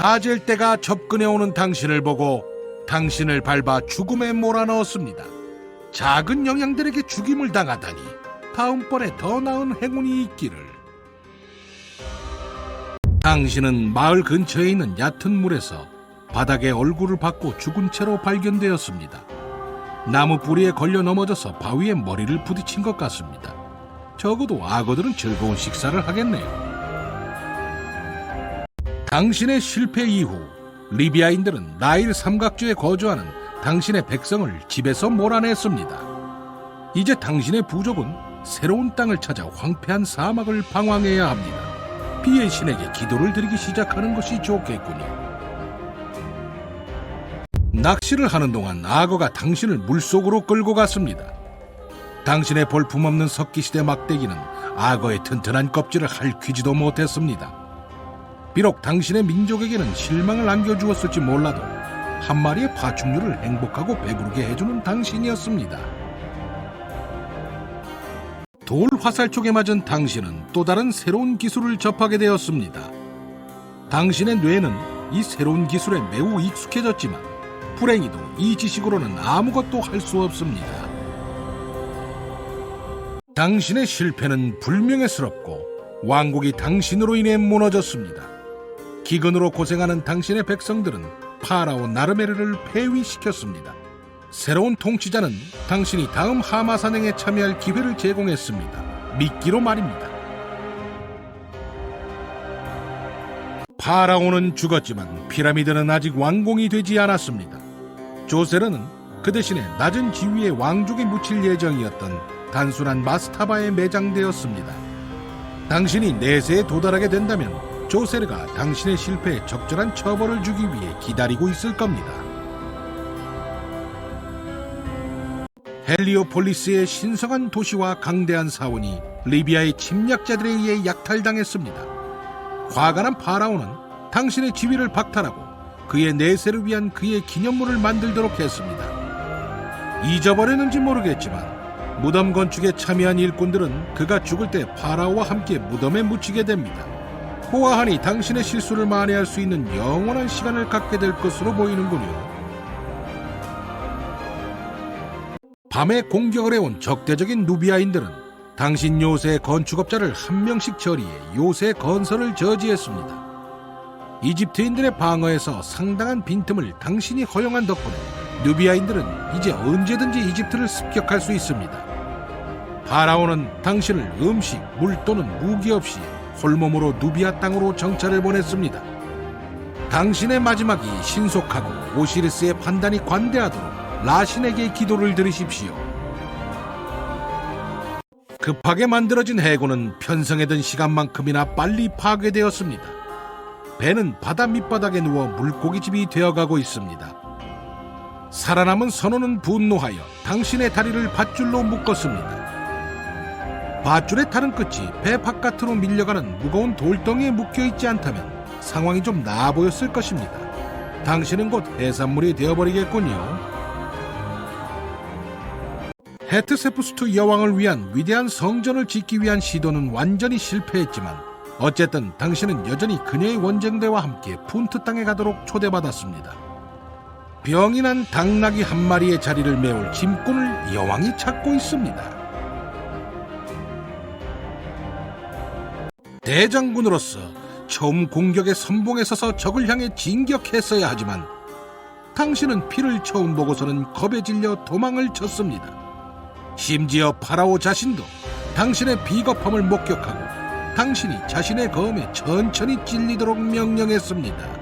가젤 때가 접근해 오는 당신을 보고 당신을 밟아 죽음에 몰아넣었습니다. 작은 영양들에게 죽임을 당하다니 다음번에 더 나은 행운이 있기를. 당신은 마을 근처에 있는 얕은 물에서 바닥에 얼굴을 받고 죽은 채로 발견되었습니다. 나무 뿌리에 걸려 넘어져서 바위에 머리를 부딪힌 것 같습니다. 적어도 악어들은 즐거운 식사를 하겠네요. 당신의 실패 이후 리비아인들은 나일 삼각주에 거주하는 당신의 백성을 집에서 몰아냈습니다. 이제 당신의 부족은 새로운 땅을 찾아 황폐한 사막을 방황해야 합니다. 비의 신에게 기도를 드리기 시작하는 것이 좋겠군요. 낚시를 하는 동안 악어가 당신을 물속으로 끌고 갔습니다. 당신의 볼품없는 석기시대 막대기는 악어의 튼튼한 껍질을 핥히지도 못했습니다. 비록 당신의 민족에게는 실망을 안겨주었을지 몰라도 한 마리의 파충류를 행복하고 배부르게 해주는 당신이었습니다. 돌 화살 쪽에 맞은 당신은 또 다른 새로운 기술을 접하게 되었습니다. 당신의 뇌는 이 새로운 기술에 매우 익숙해졌지만 불행히도 이 지식으로는 아무것도 할 수 없습니다. 당신의 실패는 불명예스럽고 왕국이 당신으로 인해 무너졌습니다. 기근으로 고생하는 당신의 백성들은 파라오 나르메르를 폐위시켰습니다. 새로운 통치자는 당신이 다음 하마 산행에 참여할 기회를 제공했습니다. 미끼로 말입니다. 파라오는 죽었지만 피라미드는 아직 완공이 되지 않았습니다. 조세르는 그 대신에 낮은 지위의 왕족에 묻힐 예정이었던 단순한 마스타바에 매장되었습니다. 당신이 내세에 도달하게 된다면 조세르가 당신의 실패에 적절한 처벌을 주기 위해 기다리고 있을 겁니다. 헬리오폴리스의 신성한 도시와 강대한 사원이 리비아의 침략자들에 의해 약탈당했습니다. 난 파라오는 당신의 지위를 박탈하고 그의 내세를 위한 그의 기념물을 만들도록 했습니다. 잊어버렸는지 모르겠지만 무덤 건축에 참여한 일꾼들은 그가 죽을 때 파라오와 함께 무덤에 묻히게 됩니다. 보아하니 당신의 실수를 만회할 수 있는 영원한 시간을 갖게 될 것으로 보이는군요. 밤에 공격을 해온 적대적인 누비아인들은 당신 요새 건축업자를 한 명씩 처리해 요새 건설을 저지했습니다. 이집트인들의 방어에서 상당한 빈틈을 당신이 허용한 덕분에 누비아인들은 이제 언제든지 이집트를 습격할 수 있습니다. 파라오는 당신을 음식, 물 또는 무기 없이 홀몸으로 누비아 땅으로 정찰을 보냈습니다. 당신의 마지막이 신속하고 오시리스의 판단이 관대하도록 라신에게 기도를 드리십시오. 급하게 만들어진 해군은 편성해둔 시간만큼이나 빨리 파괴되었습니다. 배는 바다 밑바닥에 누워 물고기집이 되어가고 있습니다. 살아남은 선원은 분노하여 당신의 다리를 밧줄로 묶었습니다. 밧줄의 다른 끝이 배 바깥으로 밀려가는 무거운 돌덩이에 묶여 있지 않다면 상황이 좀 나아 보였을 것입니다. 당신은 곧 해산물이 되어버리겠군요. 헤트세푸스투 여왕을 위한 위대한 성전을 짓기 위한 시도는 완전히 실패했지만 어쨌든 당신은 여전히 그녀의 원정대와 함께 푼트 땅에 가도록 초대받았습니다. 병이 난 당나귀 한 마리의 자리를 메울 짐꾼을 여왕이 찾고 있습니다. 대장군으로서 처음 공격의 선봉에 서서 적을 향해 진격했어야 하지만 당신은 피를 처음 보고서는 겁에 질려 도망을 쳤습니다. 심지어 파라오 자신도 당신의 비겁함을 목격하고 당신이 자신의 검에 천천히 찔리도록 명령했습니다.